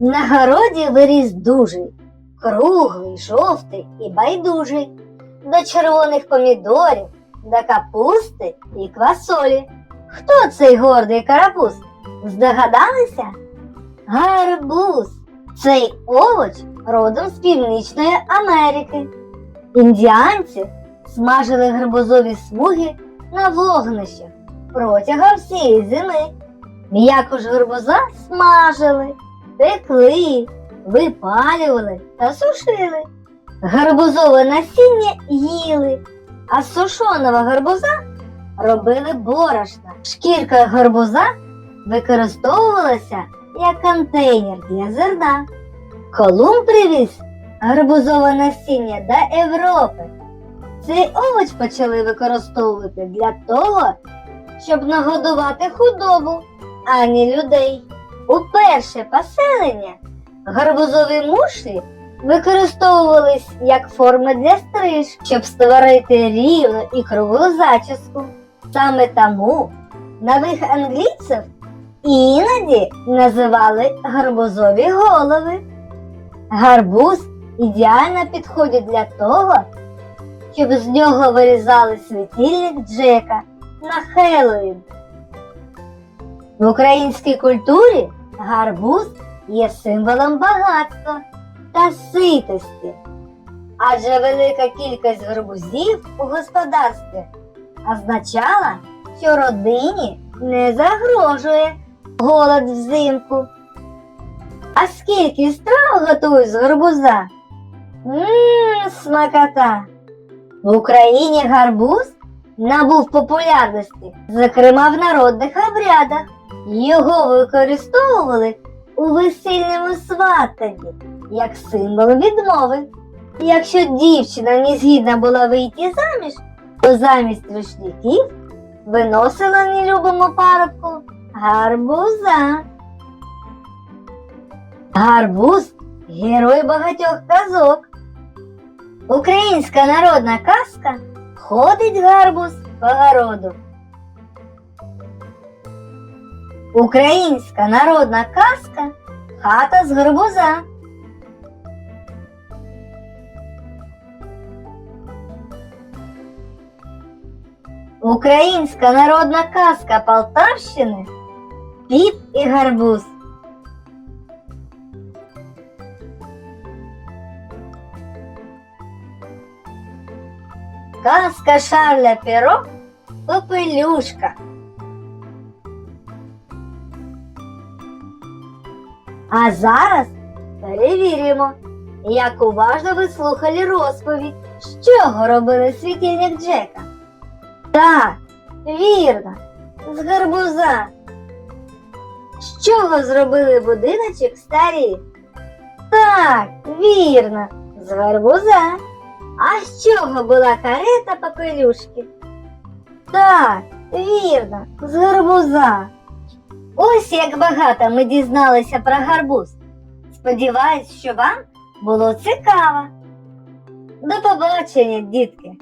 На городі виріс дужий, круглий, жовтий і байдужий, до червоних помідорів, до капусти і квасолі. Хто цей гордий карапуз? Здогадалися? Гарбуз. Цей овоч родом з Північної Америки. Індіанці смажили гарбузові смуги на вогнищах протягом всієї зими. М'яко ж гарбуза смажили, пекли, випалювали та сушили. Гарбузове насіння їли, а з сушеного гарбуза робили борошна. Шкірка гарбуза використовувалася як контейнер для зерна. Колумб привіз гарбузове насіння до Європи. Цей овоч почали використовувати для того, щоб нагодувати худобу, а не людей. Уперше поселення гарбузові мушлі використовувались як форми для стриж, щоб створити рівну і круглу зачіску. Саме тому нових англійців іноді називали гарбузові голови. Гарбуз ідеально підходить для того, щоб з нього вирізали світильник Джека на Хеллоуін. В українській культурі гарбуз є символом багатства та ситості, адже велика кількість гарбузів у господарстві означала, що родині не загрожує голод взимку. А скільки страв готують з гарбуза? Ммм, смакота! В Україні гарбуз набув популярності, зокрема в народних обрядах. Його використовували у весільному сватанні як символ відмови. Якщо дівчина не згідна була вийти заміж, то замість рушників виносила нелюбому парубку гарбуза. Гарбуз герой багатьох казок. Українська народна казка ходить гарбуз по городу. Українська народна казка хата з гарбуза. Українська народна казка Полтавщини Піп і гарбуз. Казка Шарля Перо Попелюшка. А зараз перевіримо, як уважно ви слухали розповідь, з чого робили світильник Джека. Так, вірно, з гарбуза. З чого зробили будиночок старі? Так, вірно, з гарбуза. А з чого була карета попелюшки? Так, вірно, з гарбуза. Ось як багато ми дізналися про гарбуз. Сподіваюсь, що вам було цікаво. До побачення, дітки!